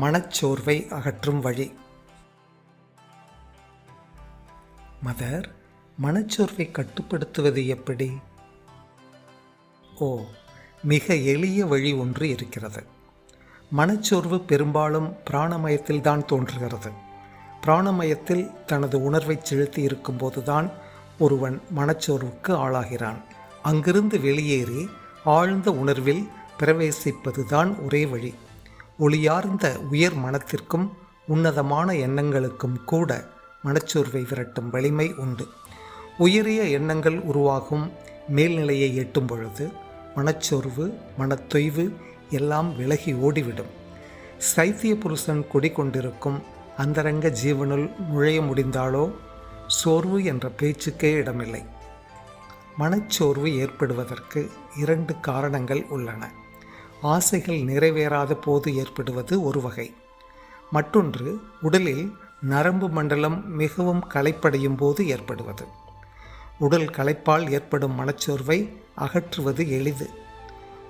மனச்சோர்வை அகற்றும் வழி. மதர் மனச்சோர்வை கட்டுப்படுத்துவது எப்படி? ஓ மிக எளிய வழி ஒன்று இருக்கிறது. மனச்சோர்வு பெரும்பாலும் பிராணமயத்தில்தான் தோன்றுகிறது. பிராணமயத்தில் தனது உணர்வை செலுத்தி இருக்கும்போதுதான் ஒருவன் மனச்சோர்வுக்கு ஆளாகிறான். அங்கிருந்து வெளியேறி ஆழ்ந்த உணர்வில் பிரவேசிப்பதுதான் ஒரே வழி. ஒளியார்ந்த உயர் மனத்திற்கும் உன்னதமான எண்ணங்களுக்கும் கூட மனச்சோர்வை விரட்டும் வலிமை உண்டு. உயரிய எண்ணங்கள் உருவாகும் மேல்நிலையை எட்டும் பொழுது மனச்சோர்வு மனத்தொய்வு எல்லாம் விலகி ஓடிவிடும். சைத்திய புருஷன் குடிக்கொண்டிருக்கும் அந்தரங்க ஜீவனுள் நுழைய முடிந்தாலோ சோர்வு என்ற பேச்சுக்கே இடமில்லை. மனச்சோர்வு ஏற்படுவதற்கு இரண்டு காரணங்கள் உள்ளன. ஆசைகள் நிறைவேறாத போது ஏற்படுவது ஒரு வகை. மற்றொன்று உடலில் நரம்பு மண்டலம் மிகவும் களைப்படையும் போது ஏற்படுவது. உடல் களைப்பால் ஏற்படும் மனச்சோர்வை அகற்றுவது எளிது.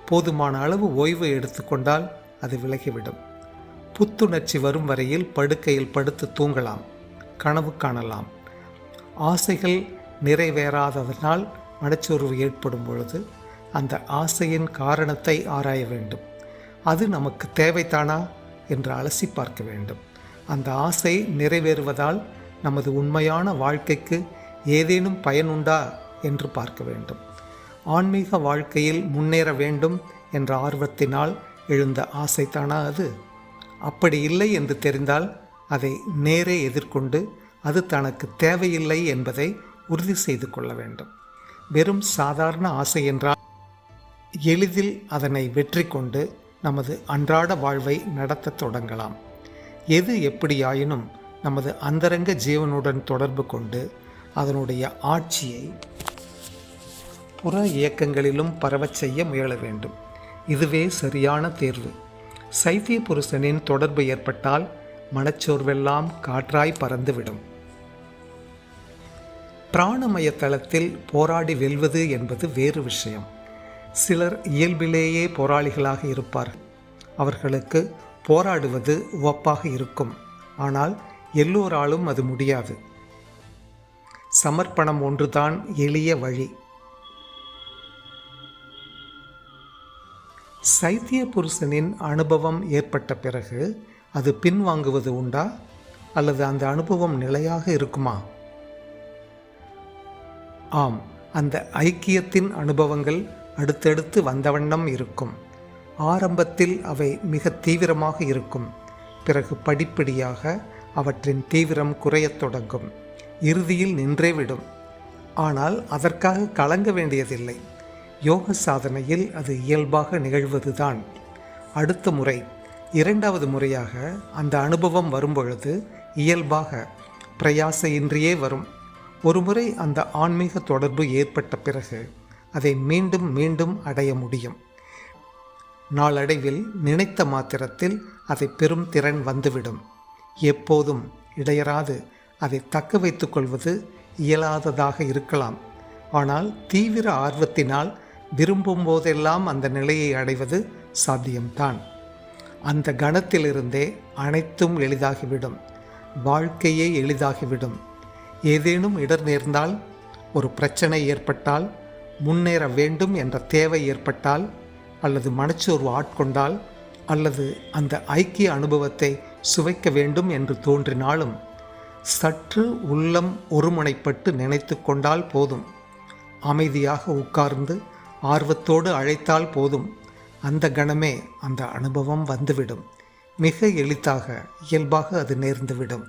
போதுமான அளவு ஓய்வு எடுத்துக்கொண்டால் அது விலகிவிடும். புத்துணர்ச்சி வரும் வரையில் படுக்கையில் படுத்து தூங்கலாம் கனவு காணலாம். ஆசைகள் நிறைவேறாததனால் மனச்சோர்வு ஏற்படும் பொழுது அந்த ஆசையின் காரணத்தை ஆராய வேண்டும். அது நமக்கு தேவைத்தானா என்று அலசி பார்க்க வேண்டும். அந்த ஆசை நிறைவேறுவதால் நமது உண்மையான வாழ்க்கைக்கு ஏதேனும் பயனுண்டா என்று பார்க்க வேண்டும். ஆன்மீக வாழ்க்கையில் முன்னேற வேண்டும் என்ற ஆர்வத்தினால் எழுந்த ஆசைத்தானா அது? அப்படி இல்லை என்று தெரிந்தால் அதை நேரே எதிர்கொண்டு அது தனக்கு தேவையில்லை என்பதை உறுதி செய்து கொள்ள வேண்டும். வெறும் சாதாரண ஆசை என்றால் எளிதில் அதனை வெற்றி கொண்டு நமது அன்றாட வாழ்வை நடத்தத் தொடங்கலாம். எது எப்படியாயினும் நமது அந்தரங்க ஜீவனுடன் தொடர்பு கொண்டு அதனுடைய ஆட்சியை புற இயக்கங்களிலும் பரவச் செய்ய முயல வேண்டும். இதுவே சரியான தேர்வு. சைத்திய புருஷனின் தொடர்பு ஏற்பட்டால் மனச்சோர்வெல்லாம் காற்றாய் பறந்துவிடும். பிராணமய தளத்தில் போராடி வெல்வது என்பது வேறு விஷயம். சிலர் இயல்பிலேயே போராளிகளாக இருப்பார். அவர்களுக்கு போராடுவது உவப்பாக இருக்கும். ஆனால் எல்லோராலும் அது முடியாது. சமர்ப்பணம் ஒன்றுதான் எளிய வழி. சைத்திய புருஷனின் அனுபவம் ஏற்பட்ட பிறகு அது பின்வாங்குவது உண்டா? அல்லது அந்த அனுபவம் நிலையாக இருக்குமா? ஆம் அந்த ஐக்கியத்தின் அனுபவங்கள் அடுத்தடுத்து வந்தவண்ணம் இருக்கும். ஆரம்பத்தில் அவை மிக தீவிரமாக இருக்கும். பிறகு படிப்படியாக அவற்றின் தீவிரம் குறையத் தொடங்கும். இறுதியில் நின்றே விடும். ஆனால் அதற்காக கலங்க வேண்டியதில்லை. யோக சாதனையில் அது இயல்பாக நிகழ்வதுதான். அடுத்த முறை இரண்டாவது முறையாக அந்த அனுபவம் வரும்பொழுது இயல்பாக பிரயாசையின்றியே வரும். ஒருமுறை அந்த ஆன்மீக தொடர்பு ஏற்பட்ட பிறகு அதை மீண்டும் மீண்டும் அடைய முடியும். நாளடைவில் நினைத்த மாத்திரத்தில் அதை பெரும் திறன் வந்துவிடும். எப்போதும் இடையராது அதை தக்க வைத்துக் கொள்வது இயலாததாக இருக்கலாம். ஆனால் தீவிர ஆர்வத்தினால் விரும்பும் போதெல்லாம் அந்த நிலையை அடைவது சாத்தியம்தான். அந்த கணத்திலிருந்தே அனைத்தும் எளிதாகிவிடும். வாழ்க்கையே எளிதாகிவிடும். ஏதேனும் இடர் நேர்ந்தால் ஒரு பிரச்சனை ஏற்பட்டால் முன்னேற வேண்டும் என்ற தேவை ஏற்பட்டால் அல்லது மனச்சோர்வு ஆட்கொண்டால் அல்லது அந்த ஐக்கிய அனுபவத்தை சுவைக்க வேண்டும் என்று தோன்றினாலும் சற்று உள்ளம் ஒருமுனைப்பட்டு நினைத்து கொண்டால் போதும். அமைதியாக உட்கார்ந்து ஆர்வத்தோடு அழைத்தால் போதும். அந்த கணமே அந்த அனுபவம் வந்துவிடும். மிக எளிதாக இயல்பாக அது நேர்ந்துவிடும்.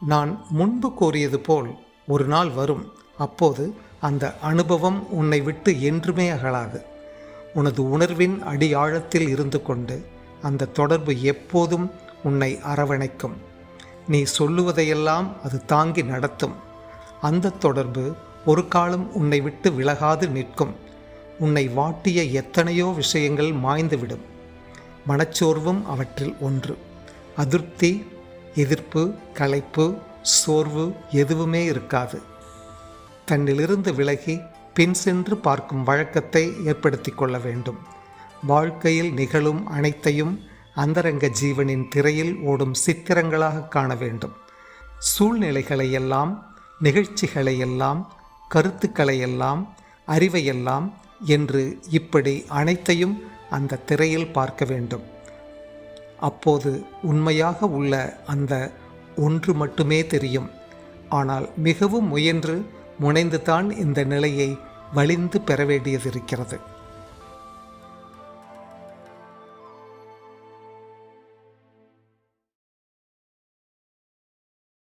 நான் முன்பு கூறியது போல் ஒரு நாள் வரும். அப்போது அந்த அனுபவம் உன்னை விட்டு என்றுமே அகலாது. உனது உணர்வின் அடியாழத்தில் இருந்து கொண்டு அந்த தொடர்பு எப்போதும் உன்னை அரவணைக்கும். நீ சொல்லுவதையெல்லாம் அது தாங்கி நடத்தும். அந்த தொடர்பு ஒரு காலம் உன்னை விட்டு விலகாது நிற்கும். உன்னை வாட்டிய எத்தனையோ விஷயங்கள் மாய்ந்துவிடும். மனச்சோர்வும் அவற்றில் ஒன்று. அதிருப்தி எதிர்ப்பு களைப்பு சோர்வு எதுவுமே இருக்காது. தன்னிலிருந்து விலகி பின் சென்று பார்க்கும் வழக்கத்தை ஏற்படுத்தி கொள்ள வேண்டும். வாழ்க்கையில் நிகழும் அனைத்தையும் அந்தரங்க ஜீவனின் திரையில் ஓடும் சித்திரங்களாக காண வேண்டும். சூழ்நிலைகளையெல்லாம் நிகழ்ச்சிகளையெல்லாம் கருத்துக்களையெல்லாம் அறிவையெல்லாம் என்று இப்படி அனைத்தையும் அந்த திரையில் பார்க்க வேண்டும். அப்போது உண்மையாக உள்ள அந்த ஒன்று மட்டுமே தெரியும். ஆனால் மிகவும் முயன்று முனைந்துதான் இந்த நிலையை வலிந்து பெற வேண்டியது இருக்கிறது